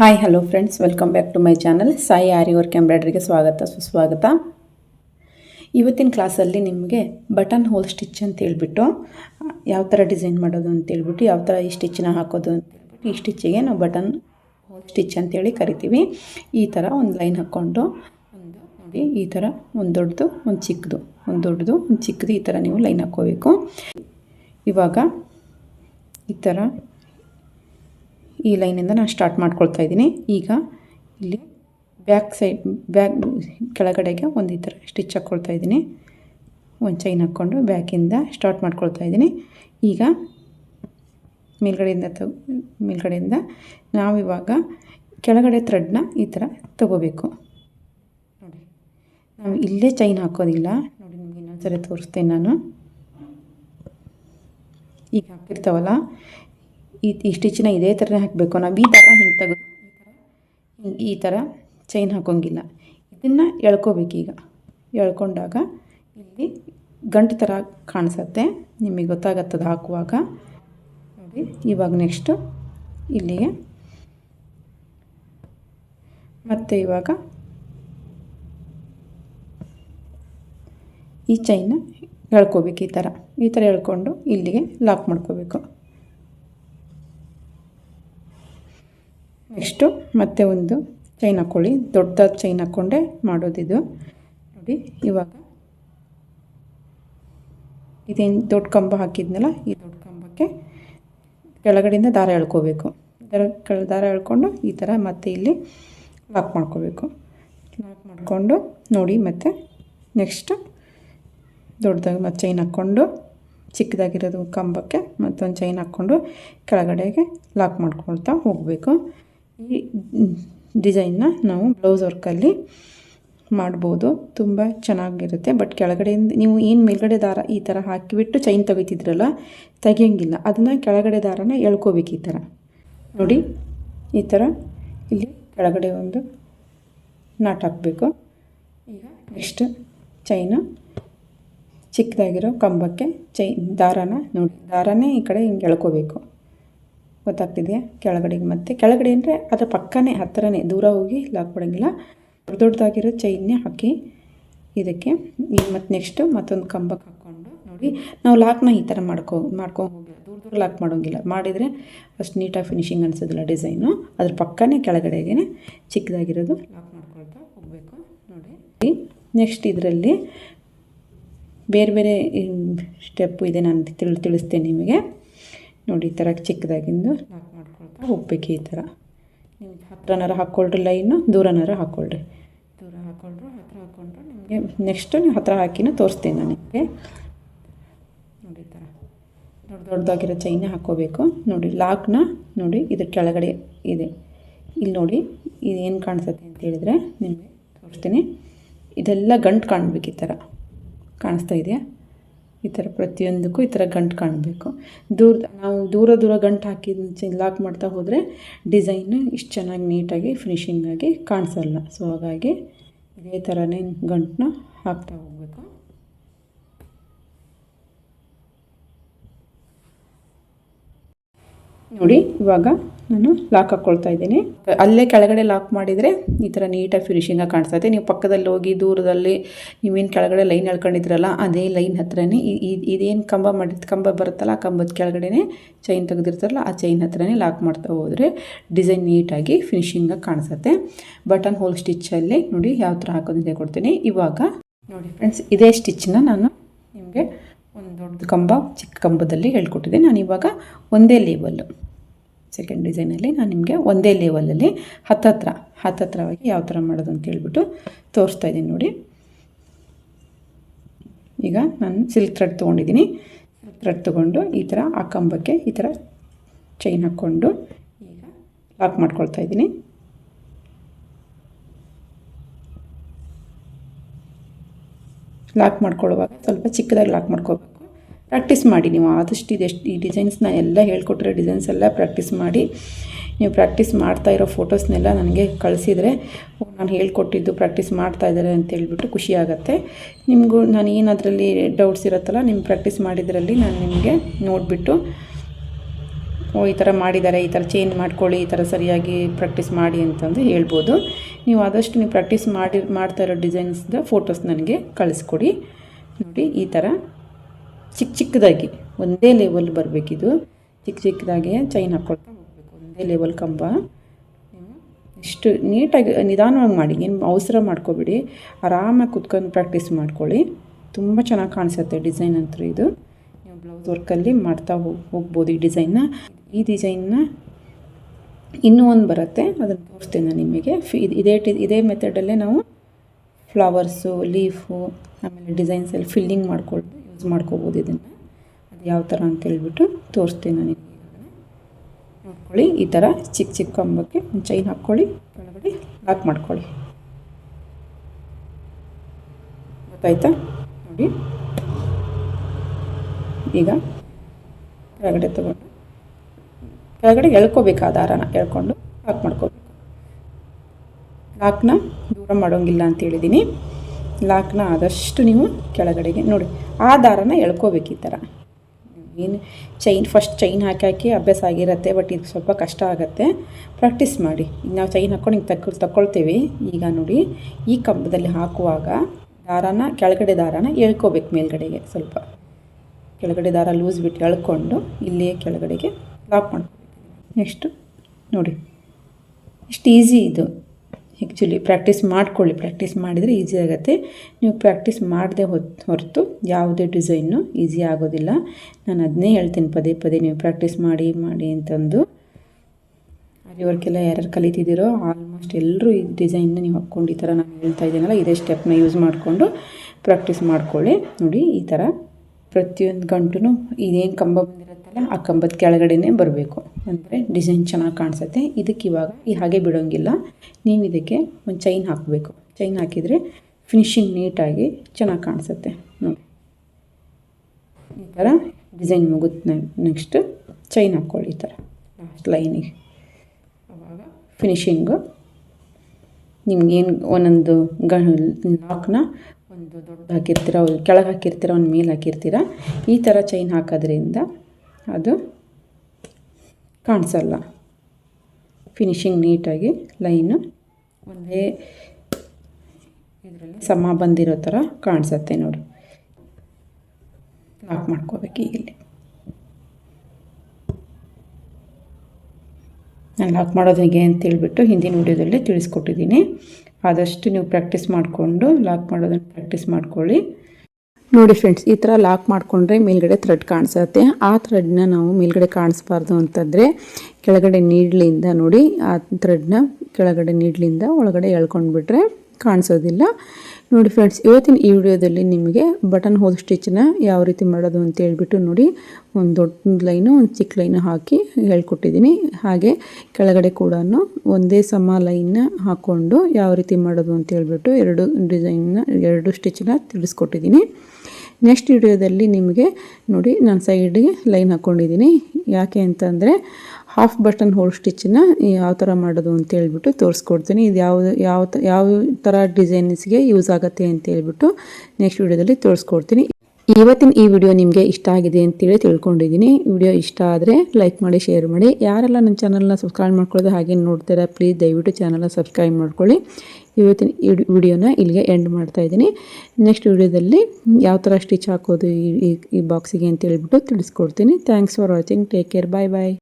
Hi hello friends welcome back to my channel Sai Aari work ಎಂಬ್ರಾಯ್ಡ್ರಿಗೆ ಸ್ವಾಗತ, ಸುಸ್ವಾಗತ. ಇವತ್ತಿನ ಕ್ಲಾಸಲ್ಲಿ ನಿಮಗೆ ಬಟನ್ ಹೋಲ್ ಸ್ಟಿಚ್ ಅಂತ ಹೇಳ್ಬಿಟ್ಟು, ಯಾವ ಥರ ಡಿಸೈನ್ ಮಾಡೋದು ಅಂತೇಳ್ಬಿಟ್ಟು ಯಾವ ಥರ ಈ ಸ್ಟಿಚ್ಚನ್ನ ಹಾಕೋದು ಅಂತ ಹೇಳ್ಬಿಟ್ಟು ಈ ಸ್ಟಿಚ್ಚಿಗೆ ನಾವು ಬಟನ್ ಹೋಲ್ ಸ್ಟಿಚ್ ಅಂತೇಳಿ ಕರಿತೀವಿ. ಈ ಥರ ಒಂದು ಲೈನ್ ಹಾಕ್ಕೊಂಡು ಒಂದು ನೋಡಿ, ಈ ಥರ ಒಂದು ದೊಡ್ಡದು, ಒಂದು ಚಿಕ್ಕದು, ಒಂದು ದೊಡ್ಡದು, ಒಂದು ಚಿಕ್ಕದು ಈ ಥರ ನೀವು ಲೈನ್ ಹಾಕ್ಕೋಬೇಕು. ಇವಾಗ ಈ ಥರ ಈ ಲೈನಿಂದ ನಾನು ಸ್ಟಾರ್ಟ್ ಮಾಡ್ಕೊಳ್ತಾ ಇದ್ದೀನಿ. ಈಗ ಇಲ್ಲಿ ಬ್ಯಾಕ್ ಸೈಡ್, ಬ್ಯಾಕ್ ಕೆಳಗಡೆಗೆ ಒಂದು ಈ ಥರ ಸ್ಟಿಚ್ ಹಾಕ್ಕೊಳ್ತಾ ಇದ್ದೀನಿ. ಒಂದು ಚೈನ್ ಹಾಕ್ಕೊಂಡು ಬ್ಯಾಕಿಂದ ಸ್ಟಾರ್ಟ್ ಮಾಡ್ಕೊಳ್ತಾ ಇದ್ದೀನಿ. ಈಗ ಮೇಲ್ಗಡೆಯಿಂದ ತಗೊ ಮೇಲ್ಗಡೆಯಿಂದ ನಾವಿವಾಗ ಕೆಳಗಡೆ ಥ್ರೆಡ್ನ ಈ ಥರ ತಗೋಬೇಕು. ನೋಡಿ, ನಾವು ಇಲ್ಲೇ ಚೈನ್ ಹಾಕೋದಿಲ್ಲ. ನೋಡಿ, ನಿಮ್ಗೆ ಇನ್ನೊಂದ್ಸರಿ ತೋರಿಸ್ತೇನೆ ನಾನು. ಈಗ ಹಾಕಿರ್ತಾವಲ್ಲ ಈ ಸ್ಟಿಚ್ನ ಇದೇ ಥರನೇ ಹಾಕಬೇಕು. ನಾವು ಈ ಥರ ಹಿಂಗೆ ತೆಗೆದು ಹಿಂಗೆ ಈ ಥರ ಚೈನ್ ಹಾಕೋಂಗಿಲ್ಲ. ಇದನ್ನು ಎಳ್ಕೋಬೇಕು ಈಗ. ಎಳ್ಕೊಂಡಾಗ ಇಲ್ಲಿ ಗಂಟು ಥರ ಕಾಣಿಸತ್ತೆ. ನಿಮಗೆ ಗೊತ್ತಾಗತ್ತದ ಹಾಕುವಾಗ. ನೋಡಿ, ಇವಾಗ ನೆಕ್ಸ್ಟು ಇಲ್ಲಿಗೆ. ಮತ್ತು ಇವಾಗ ಈ ಚೈನ್ನ ಎಳ್ಕೋಬೇಕು ಈ ಥರ ಈ ಥರ ಎಳ್ಕೊಂಡು ಇಲ್ಲಿಗೆ ಲಾಕ್ ಮಾಡ್ಕೋಬೇಕು. ನೆಕ್ಸ್ಟು ಮತ್ತೆ ಒಂದು ಚೈನ್ ಹಾಕ್ಕೊಳ್ಳಿ ದೊಡ್ಡದಾದ ಚೈನ್ ಹಾಕ್ಕೊಂಡೆ ಮಾಡೋದಿದು. ನೋಡಿ, ಇವಾಗ ಇದೇನು ದೊಡ್ಡ ಕಂಬ ಹಾಕಿದ್ನಲ್ಲ, ಈ ದೊಡ್ಡ ಕಂಬಕ್ಕೆ ಕೆಳಗಡೆಯಿಂದ ದಾರ ಎಳ್ಕೋಬೇಕು. ದಾರ ಕೆಳ ದಾರ ಎಳ್ಕೊಂಡು ಈ ಥರ ಮತ್ತೆ ಇಲ್ಲಿ ಲಾಕ್ ಮಾಡ್ಕೋಬೇಕು. ಲಾಕ್ ಮಾಡಿಕೊಂಡು ನೋಡಿ ಮತ್ತು ನೆಕ್ಸ್ಟ್ ದೊಡ್ಡದಾಗಿ ಮತ್ತು ಚೈನ್ ಹಾಕ್ಕೊಂಡು, ಚಿಕ್ಕದಾಗಿರೋದು ಕಂಬಕ್ಕೆ ಮತ್ತೊಂದು ಚೈನ್ ಹಾಕ್ಕೊಂಡು ಕೆಳಗಡೆಗೆ ಲಾಕ್ ಮಾಡ್ಕೊಳ್ತಾ ಹೋಗಬೇಕು. ಈ ಡಿಸೈನ್ನ ನಾವು ಬ್ಲೌಸ್ ವರ್ಕಲ್ಲಿ ಮಾಡ್ಬೋದು. ತುಂಬ ಚೆನ್ನಾಗಿರುತ್ತೆ. ಬಟ್ ಕೆಳಗಡೆಯಿಂದ ನೀವು ಏನು ಮೇಲ್ಗಡೆ ದಾರ ಈ ಥರ ಹಾಕಿಬಿಟ್ಟು ಚೈನ್ ತೆಗಿತಿದ್ರಲ್ಲ, ತೆಗಿಯೋಂಗಿಲ್ಲ. ಅದನ್ನು ಕೆಳಗಡೆ ದಾರನ ಎಳ್ಕೋಬೇಕು ಈ ಥರ ನೋಡಿ, ಈ ಥರ ಇಲ್ಲಿ ಕೆಳಗಡೆ ಒಂದು ನಾಟ್ ಹಾಕಬೇಕು. ಈಗ ನೆಕ್ಸ್ಟ್ ಚೈನು ಚಿಕ್ಕದಾಗಿರೋ ಕಂಬಕ್ಕೆ ಚೈ ದಾರನ ನೋಡಿ. ದಾರನೇ ಈ ಕಡೆ ಹಿಂಗೆ ಎಳ್ಕೋಬೇಕು. ಗೊತ್ತಾಗ್ತಿದೆಯಾ ಕೆಳಗಡೆಗೆ ಮತ್ತೆ ಕೆಳಗಡೆ ಅಂದರೆ ಅದರ ಪಕ್ಕನೇ ಹತ್ತಿರನೇ ದೂರ ಹೋಗಿ ಲಾಕ್ ಕೊಡೋಂಗಿಲ್ಲ. ದೊಡ್ಡ ದೊಡ್ಡದಾಗಿರೋ ಚೈನ್ನೇ ಹಾಕಿ ಇದಕ್ಕೆ. ಮತ್ತು ನೆಕ್ಸ್ಟು ಮತ್ತೊಂದು ಕಂಬಕ್ಕೆ ಹಾಕ್ಕೊಂಡು ನೋಡಿ. ನಾವು ಲಾಕ್ನ ಈ ಥರ ಮಾಡ್ಕೊ ಮಾಡ್ಕೊಂಡು ಹೋಗಿಲ್ಲ ದೂರ ದೂರ ಲಾಕ್ ಮಾಡೋಂಗಿಲ್ಲ. ಮಾಡಿದರೆ ಅಷ್ಟು ನೀಟಾಗಿ ಫಿನಿಶಿಂಗ್ ಅನಿಸೋದಿಲ್ಲ ಡಿಸೈನು ಅದ್ರ ಪಕ್ಕನೇ ಕೆಳಗಡೆಗೆ ಚಿಕ್ಕದಾಗಿರೋದು ಲಾಕ್ ಮಾಡ್ಕೊಳ್ತಾ ಹೋಗಬೇಕು ನೋಡಿ. ನೆಕ್ಸ್ಟ್ ಇದರಲ್ಲಿ ಬೇರೆ ಬೇರೆ ಸ್ಟೆಪ್ಪು ಇದೆ. ನಾನು ತಿಳಿ, ತಿಳಿಸ್ತೇನೆ ನಿಮಗೆ. ನೋಡಿ ಈ ಥರ ಚಿಕ್ಕದಾಗಿಂದು ಲಾಕ್ ಮಾಡ್ಕೊಳ್ತಾ ಹೋಗ್ಬೇಕು ಈ ಥರ. ನೀವು ಹತ್ರನಾರ ಹಾಕ್ಕೊಳ್ರಿ ಲೈನು ದೂರನಾರ ಹಾಕ್ಕೊಳ್ರಿ. ದೂರ ಹಾಕ್ಕೊಂಡ್ರು ಹತ್ರ ಹಾಕ್ಕೊಂಡ್ರು ನಿಮಗೆ ನೆಕ್ಸ್ಟು ನೀವು ಹತ್ರ ಹಾಕಿನ ತೋರಿಸ್ತೀನಿ ನಾನು ನಿಮಗೆ. ನೋಡಿ ಈ ಥರ. ದೊಡ್ಡ ದೊಡ್ಡದಾಗಿರೋ ಚೈನ ಹಾಕ್ಕೋಬೇಕು. ನೋಡಿ ಲಾಕ್ನ ನೋಡಿ ಇದ್ರ ಕೆಳಗಡೆ ಇದೆ. ಇಲ್ಲಿ ನೋಡಿ ಏನು ಕಾಣಿಸುತ್ತೆ ಅಂತ ಹೇಳಿದರೆ ನಿಮಗೆ ತೋರಿಸ್ತೀನಿ. ಇದೆಲ್ಲ ಗಂಟು ಕಾಣಬೇಕು ಈ ಥರ. ಕಾಣಿಸ್ತಾ ಇದೆಯಾ? ಈ ಥರ ಪ್ರತಿಯೊಂದಕ್ಕೂ ಈ ಥರ ಗಂಟು ಕಾಣಬೇಕು. ದೂರ, ನಾವು ದೂರ ದೂರ ಗಂಟು ಹಾಕಿ ಲಾಕ್ ಮಾಡ್ತಾ ಹೋದರೆ ಡಿಸೈನು ಇಷ್ಟು ಚೆನ್ನಾಗಿ ನೀಟಾಗಿ ಫಿನಿಷಿಂಗಾಗಿ ಕಾಣಿಸಲ್ಲ. ಸೊ, ಹಾಗಾಗಿ ಇದೇ ಥರನೇ ಗಂಟನ್ನ ಹಾಕ್ತಾ ಹೋಗಬೇಕು. ನೋಡಿ, ಇವಾಗ ನಾನು ಲಾಕ್ ಹಾಕ್ಕೊಳ್ತಾ ಇದ್ದೀನಿ. ಅಲ್ಲೇ ಕೆಳಗಡೆ ಲಾಕ್ ಮಾಡಿದರೆ ಈ ಥರ ನೀಟಾಗಿ ಫಿನಿಶಿಂಗಾಗಿ ಕಾಣಿಸ್ತೈತೆ ನೀವು ಪಕ್ಕದಲ್ಲಿ ಹೋಗಿ ದೂರದಲ್ಲಿ ನೀವೇನು ಕೆಳಗಡೆ ಲೈನ್ ಎಳ್ಕೊಂಡಿದ್ರಲ್ಲ, ಅದೇ ಲೈನ್ ಹತ್ರನೇ ಇದೇನು ಕಂಬ ಮಾಡಿದ ಕಂಬ ಬರುತ್ತಲ್ಲ, ಆ ಕಂಬದ ಕೆಳಗಡೆನೇ ಚೈನ್ ತೆಗೆದಿರ್ತಾರಲ್ಲ, ಆ ಚೈನ್ ಹತ್ರನೇ ಲಾಕ್ ಮಾಡ್ತಾ ಹೋದರೆ ಡಿಸೈನ್ ನೀಟಾಗಿ ಫಿನಿಶಿಂಗಾಗಿ ಕಾಣಿಸುತ್ತೆ. ಬಟನ್ ಹೋಲ್ ಸ್ಟಿಚ್ಚಲ್ಲಿ ನೋಡಿ ಯಾವ ಥರ ಹಾಕೋದಿದೆ ಕೊಡ್ತೀನಿ. ಇವಾಗ ನೋಡಿ ಫ್ರೆಂಡ್ಸ್ ಇದೇ ಸ್ಟಿಚ್ನ ನಾನು ನಿಮಗೆ ಒಂದು ದೊಡ್ಡ ಕಂಬ, ಚಿಕ್ಕ ಕಂಬದಲ್ಲಿ ಹೇಳ್ಕೊಟ್ಟಿದ್ದೆ ನಾನು ಇವಾಗ ಒಂದೇ ಲೇಬಲ್ಲು ಸೆಕೆಂಡ್ ಡಿಸೈನಲ್ಲಿ ನಾನು ನಿಮಗೆ ಒಂದೇ ಲೇವಲಲ್ಲಿ ಹತ್ತತ್ರ, ಹತ್ತತ್ರವಾಗಿ ಯಾವ ಥರ ಮಾಡೋದು ಅಂತ ಹೇಳ್ಬಿಟ್ಟು ತೋರಿಸ್ತಾ ಇದ್ದೀನಿ ನೋಡಿ. ಈಗ ನಾನು ಸಿಲ್ಕ್ ಥ್ರೆಡ್ ತೊಗೊಂಡಿದ್ದೀನಿ. ಥ್ರೆಡ್ ತೊಗೊಂಡು ಈ ಥರ ಆ ಕಂಬಕ್ಕೆ ಈ ಥರ ಚೈನ್ ಹಾಕ್ಕೊಂಡು ಈಗ ಲಾಕ್ ಮಾಡ್ಕೊಳ್ತಾ ಇದ್ದೀನಿ. ಲಾಕ್ ಮಾಡ್ಕೊಳ್ಳುವಾಗ, ಸ್ವಲ್ಪ ಚಿಕ್ಕದಾಗಿ ಲಾಕ್ ಮಾಡ್ಕೋಬೇಕು. ಪ್ರಾಕ್ಟೀಸ್ ಮಾಡಿ ನೀವು ಆದಷ್ಟು ಇದೆಷ್ಟು ಈ ಡಿಸೈನ್ಸ್ನ ಎಲ್ಲ ಹೇಳ್ಕೊಟ್ಟಿರೋ ಡಿಸೈನ್ಸ್ ಎಲ್ಲ ಪ್ರಾಕ್ಟೀಸ್ ಮಾಡಿ, ನೀವು ಪ್ರಾಕ್ಟೀಸ್ ಮಾಡ್ತಾ ಇರೋ ಫೋಟೋಸ್ನೆಲ್ಲ ನನಗೆ ಕಳಿಸಿದರೆ, ನಾನು ಹೇಳ್ಕೊಟ್ಟಿದ್ದು ಪ್ರಾಕ್ಟೀಸ್ ಮಾಡ್ತಾ ಇದ್ದಾರೆ ಅಂತ ಹೇಳ್ಬಿಟ್ಟು ಖುಷಿ ಆಗುತ್ತೆ. ನಿಮಗೂ ನಾನು ಏನು ಅದರಲ್ಲಿ ಡೌಟ್ಸ್ ಇರುತ್ತಲ್ಲ, ನಿಮ್ಮ ಪ್ರಾಕ್ಟೀಸ್ ಮಾಡಿದ್ರಲ್ಲಿ ನಾನು ನಿಮಗೆ ನೋಡಿಬಿಟ್ಟು ಈ ಥರ ಮಾಡಿದ್ದಾರೆ, ಈ ಥರ ಚೇಂಜ್ ಮಾಡ್ಕೊಳ್ಳಿ, ಈ ಥರ ಸರಿಯಾಗಿ ಪ್ರಾಕ್ಟೀಸ್ ಮಾಡಿ ಅಂತಂದು ಹೇಳ್ಬೋದು. ನೀವು ಆದಷ್ಟು ನೀವು ಪ್ರಾಕ್ಟೀಸ್ ಮಾಡಿ, ಮಾಡ್ತಾ ಇರೋ ಡಿಸೈನ್ಸ್ದ ಫೋಟೋಸ್ ನನಗೆ ಕಳಿಸ್ಕೊಡಿ. ನೋಡಿ, ಈ ಥರ ಚಿಕ್ಕ ಚಿಕ್ಕದಾಗಿ ಒಂದೇ ಲೆವೆಲ್ ಬರಬೇಕಿದು. ಚಿಕ್ಕ ಚಿಕ್ಕದಾಗಿ ಚೈನ್ ಹಾಕ್ಕೊಳ್ತಾ ಹೋಗಬೇಕು, ಒಂದೇ ಲೆವೆಲ್ ಕಂಬ. ಇಷ್ಟು ನೀಟಾಗಿ, ನಿಧಾನವಾಗಿ ಮಾಡಿ, ಏನು ಅವಸರ ಮಾಡ್ಕೋಬೇಡಿ. ಆರಾಮಾಗಿ ಕುತ್ಕೊಂಡು ಪ್ರಾಕ್ಟೀಸ್ ಮಾಡ್ಕೊಳ್ಳಿ. ತುಂಬ ಚೆನ್ನಾಗಿ ಕಾಣಿಸುತ್ತೆ ಡಿಸೈನ್ ಅಂತೂ ಇದು. ನೀವು ಬ್ಲೌಸ್ ವರ್ಕಲ್ಲಿ ಮಾಡ್ತಾ ಹೋಗ್, ಹೋಗ್ಬೋದು ಈ ಡಿಸೈನ್ನ ಈ ಡಿಸೈನ್ನ ಇನ್ನೂ ಒಂದು ಬರುತ್ತೆ. ಅದನ್ನು ತೋರಿಸ್ತೀನಿ ನಾನು ನಿಮಗೆ. ಫಿ ಇದೇ ಟಿ ಇದೇ ಮೆಥಡಲ್ಲೇ ನಾವು ಫ್ಲವರ್ಸು ಲೀಫು ಆಮೇಲೆ ಡಿಸೈನ್ಸ್ ಎಲ್ಲ ಫಿಲ್ಲಿಂಗ್ ಮಾಡ್ಕೊಂಡು ಯೂಸ್ ಮಾಡ್ಕೋಬೋದು ಇದನ್ನು. ಅದು ಯಾವ ಥರ ಅಂತ ಹೇಳ್ಬಿಟ್ಟು ತೋರಿಸ್ತೀನಿ ನಾನು ನೋಡ್ಕೊಳ್ಳಿ, ಈ ಥರ ಚಿಕ್ಕ ಚಿಕ್ಕ ಕಂಬಕ್ಕೆ ಒಂದು ಚೈನ್ ಹಾಕ್ಕೊಳ್ಳಿ, ಕೆಳಗಡೆ ಲಾಕ್ ಮಾಡ್ಕೊಳ್ಳಿ. ಗೊತ್ತಾಯ್ತಾ? ನೋಡಿ. ಈಗ ಕೆಳಗಡೆ ತಗೊಂಡು ಕೆಳಗಡೆ ಎಳ್ಕೋಬೇಕು ಆ ದಾರನ ಎಳ್ಕೊಂಡು ಲಾಕ್ ಮಾಡ್ಕೋಬೇಕು. ಲಾಕ್ನ ದೂರ ಮಾಡೋಂಗಿಲ್ಲ ಅಂತ ಹೇಳಿದ್ದೀನಿ ಲಾಕ್ನ ಆದಷ್ಟು ನೀವು ಕೆಳಗಡೆಗೆ ನೋಡಿ, ಆ ದಾರನ ಎಳ್ಕೋಬೇಕು ಈ ಥರ. ಏನು ಚೈನ್, ಫಸ್ಟ್ ಚೈನ್ ಹಾಕಿ ಹಾಕಿ ಅಭ್ಯಾಸ ಆಗಿರುತ್ತೆ, ಬಟ್ ಇದು ಸ್ವಲ್ಪ ಕಷ್ಟ ಆಗುತ್ತೆ. ಪ್ರಾಕ್ಟೀಸ್ ಮಾಡಿ. ಈಗ ನಾವು ಚೈನ್ ಹಾಕ್ಕೊಂಡು ಹಿಂಗೆ ತಕ್ಕ ತಗೊಳ್ತೀವಿ ಈಗ ನೋಡಿ, ಈ ಕಂಬದಲ್ಲಿ ಹಾಕುವಾಗ ದಾರಾನ, ಕೆಳಗಡೆ ದಾರಾನ ಎಳ್ಕೋಬೇಕು ಮೇಲ್ಗಡೆಗೆ ಸ್ವಲ್ಪ. ಕೆಳಗಡೆ ದಾರ ಲೂಸ್ ಬಿಟ್ಟು ಎಳ್ಕೊಂಡು ಇಲ್ಲಿಯೇ ಕೆಳಗಡೆಗೆ ಲಾಕ್ ಮಾಡ್ಕೋಬೇಕು ನೆಕ್ಸ್ಟು ನೋಡಿ, ಇಷ್ಟು ಈಸಿ ಇದು. ಆ್ಯಕ್ಚುಲಿ ಪ್ರಾಕ್ಟೀಸ್ ಮಾಡ್ಕೊಳ್ಳಿ ಪ್ರಾಕ್ಟೀಸ್ ಮಾಡಿದರೆ ಈಸಿ ಆಗುತ್ತೆ. ನೀವು ಪ್ರಾಕ್ಟೀಸ್ ಮಾಡದೆ ಹೊರತು ಯಾವುದೇ ಡಿಸೈನು ಈಸಿ ಆಗೋದಿಲ್ಲ. ನಾನು ಅದನ್ನೇ ಹೇಳ್ತೀನಿ, ಪದೇ ಪದೇ ನೀವು ಪ್ರಾಕ್ಟೀಸ್ ಮಾಡಿ ಮಾಡಿ ಅಂತಂದು. ಅರಿ ವರ್ಕೆಲ್ಲ ಯಾರ್ಯಾರು ಕಲಿತಿದ್ದೀರೋ ಆಲ್ಮೋಸ್ಟ್ ಎಲ್ಲರೂ ಈ ಡಿಸೈನ್ನ ನೀವು ಹಾಕ್ಕೊಂಡು ಈ ಥರ ನಾನು ಹೇಳ್ತಾ ಇದ್ದೀನಲ್ಲ, ಇದೇ ಸ್ಟೆಪ್ನ ಯೂಸ್ ಮಾಡಿಕೊಂಡು ಪ್ರಾಕ್ಟೀಸ್ ಮಾಡ್ಕೊಳ್ಳಿ. ನೋಡಿ, ಈ ಥರ ಪ್ರತಿಯೊಂದು ಗಂಟು ಇದೇನು ಕಂಬ ಬಂದಿರುತ್ತಲ್ಲ ಆ ಕಂಬದ ಕೆಳಗಡೆನೇ ಬರಬೇಕು. ಅಂದರೆ ಡಿಸೈನ್ ಚೆನ್ನಾಗಿ ಕಾಣಿಸುತ್ತೆ. ಇದಕ್ಕೆ ಇವಾಗ ಈ ಹಾಗೆ ಬಿಡೋಂಗಿಲ್ಲ. ನೀವು ಇದಕ್ಕೆ ಒಂದು ಚೈನ್ ಹಾಕಬೇಕು. ಚೈನ್ ಹಾಕಿದರೆ ಫಿನಿಶಿಂಗ್ ನೀಟಾಗಿ ಚೆನ್ನಾಗಿ ಕಾಣಿಸುತ್ತೆ. ನೋಡಿ. ಈ ಥರ ಡಿಸೈನ್ ಮುಗಿದ ನೆಕ್ಸ್ಟ್ ಚೈನ್ ಹಾಕ್ಕೊಳ್ಳಿ ಈ ಥರ ಲಾಸ್ಟ್ ಲೈನಿಗೆ ಆವಾಗ ಫಿನಿಶಿಂಗು ನಿಮ್ಗೇನು ಒಂದೊಂದು ಗ ಲಾಕ್ನ ಒಂದು ದೊಡ್ಡ ಹಾಕಿರ್ತೀರ, ಕೆಳಗೆ ಹಾಕಿರ್ತೀರ, ಒಂದು ಮೇಲೆ ಹಾಕಿರ್ತೀರ, ಈ ಥರ ಚೈನ್ ಹಾಕೋದ್ರಿಂದ ಅದು ಕಾಣಿಸಲ್ಲ. ಫಿನಿಶಿಂಗ್ ನೀಟಾಗಿ ಲೈನು ಒಂದೇ ಇದರಲ್ಲಿ ಸಮ ಬಂದಿರೋ ಥರ ಕಾಣಿಸತ್ತೆ ನೋಡಿ. ಲಾಕ್ ಮಾಡ್ಕೋಬೇಕು ಈಗಲ್ಲಿ ನಾನು ಲಾಕ್ ಮಾಡೋದು ಹೇಗೆ ಅಂತೇಳ್ಬಿಟ್ಟು ಹಿಂದಿನ ವಿಡಿಯೋದಲ್ಲಿ ತಿಳಿಸ್ಕೊಟ್ಟಿದ್ದೀನಿ. ಆದಷ್ಟು ನೀವು ಪ್ರಾಕ್ಟೀಸ್ ಮಾಡಿಕೊಂಡು ಲಾಕ್ ಮಾಡೋದನ್ನು ಪ್ರಾಕ್ಟೀಸ್ ಮಾಡ್ಕೊಳ್ಳಿ. ನೋಡಿ ಫ್ರೆಂಡ್ಸ್ ಈ ಥರ ಲಾಕ್ ಮಾಡಿಕೊಂಡ್ರೆ ಮೇಲ್ಗಡೆ ಥ್ರೆಡ್ ಕಾಣಿಸುತ್ತೆ. ಆ ಥ್ರೆಡ್ನ ನಾವು ಮೇಲ್ಗಡೆ ಕಾಣಿಸ್ಬಾರ್ದು ಅಂತಂದರೆ ಕೆಳಗಡೆ ನೀಡ್ಲಿಂದ ನೋಡಿ ಆ ಥ್ರೆಡ್ನ ಕೆಳಗಡೆ ನೀಡ್ಲಿಂದ ಒಳಗಡೆ ಎಳ್ಕೊಂಡ್ಬಿಟ್ರೆ ಕಾಣಿಸೋದಿಲ್ಲ. ನೋಡಿ ಫ್ರೆಂಡ್ಸ್ ಇವತ್ತಿನ ಈ ವಿಡಿಯೋದಲ್ಲಿ ನಿಮಗೆ ಬಟನ್ ಹೋದ ಸ್ಟಿಚ್ನ ಯಾವ ರೀತಿ ಮಾಡೋದು ಅಂತ ಹೇಳ್ಬಿಟ್ಟು ನೋಡಿ ಒಂದು ದೊಡ್ಡ ಲೈನು ಒಂದು ಚಿಕ್ಕ ಲೈನು ಹಾಕಿ ಹೇಳ್ಕೊಟ್ಟಿದ್ದೀನಿ ಹಾಗೆ ಕೆಳಗಡೆ ಕೂಡ ಒಂದೇ ಸಮ ಲೈನ್ನ ಹಾಕ್ಕೊಂಡು ಯಾವ ರೀತಿ ಮಾಡೋದು ಅಂತ ಹೇಳಿಬಿಟ್ಟು ಎರಡು ಡಿಸೈನ್ನ ಎರಡು ಸ್ಟಿಚ್ನ ತಿಳಿಸ್ಕೊಟ್ಟಿದ್ದೀನಿ ನೆಕ್ಸ್ಟ್ ವಿಡಿಯೋದಲ್ಲಿ ನಿಮಗೆ ನೋಡಿ ನಾನು ಸೈಡಿಗೆ ಲೈನ್ ಹಾಕ್ಕೊಂಡಿದ್ದೀನಿ ಯಾಕೆ ಅಂತಂದರೆ ಹಾಫ್ ಬಟನ್ ಹೋಲ್ ಸ್ಟಿಚ್ಚನ್ನ ಯಾವ ಥರ ಮಾಡೋದು ಅಂತ ಹೇಳ್ಬಿಟ್ಟು ತೋರಿಸ್ಕೊಡ್ತೀನಿ. ಇದು ಯಾವ ಯಾವ ಯಾವ ಥರ ಡಿಸೈನ್ಸ್ಗೆ ಯೂಸ್ ಆಗುತ್ತೆ ಅಂತ ಹೇಳ್ಬಿಟ್ಟು ನೆಕ್ಸ್ಟ್ ವಿಡಿಯೋದಲ್ಲಿ ತೋರಿಸ್ಕೊಡ್ತೀನಿ. ಇವತ್ತಿನ ಈ ವಿಡಿಯೋ ನಿಮಗೆ ಇಷ್ಟ ಆಗಿದೆ ಅಂತೇಳಿ ತಿಳ್ಕೊಂಡಿದ್ದೀನಿ. ವಿಡಿಯೋ ಇಷ್ಟ ಆದರೆ ಲೈಕ್ ಮಾಡಿ ಶೇರ್ ಮಾಡಿ. ಯಾರೆಲ್ಲ ನನ್ನ ಚಾನಲ್ನ ಸಬ್ಸ್ಕ್ರೈಬ್ ಮಾಡ್ಕೊಳ್ಳೋದು ಹಾಗೆ ನೋಡ್ತೀರಾ ಪ್ಲೀಸ್ ದಯವಿಟ್ಟು ಚಾನಲ್ನ ಸಬ್ಸ್ಕ್ರೈಬ್ ಮಾಡ್ಕೊಳ್ಳಿ. ಇವತ್ತಿನ ವಿಡಿಯೋನ ಇಲ್ಲಿಗೆ ಎಂಡ್ ಮಾಡ್ತಾ ಇದ್ದೀನಿ. ನೆಕ್ಸ್ಟ್ ವಿಡಿಯೋದಲ್ಲಿ ಯಾವ ಥರ ಸ್ಟಿಚ್ ಹಾಕೋದು ಈ ಈ ಬಾಕ್ಸಿಗೆ ಅಂತ ಹೇಳ್ಬಿಟ್ಟು ತಿಳಿಸ್ಕೊಡ್ತೀನಿ. Thanks for watching take care bye bye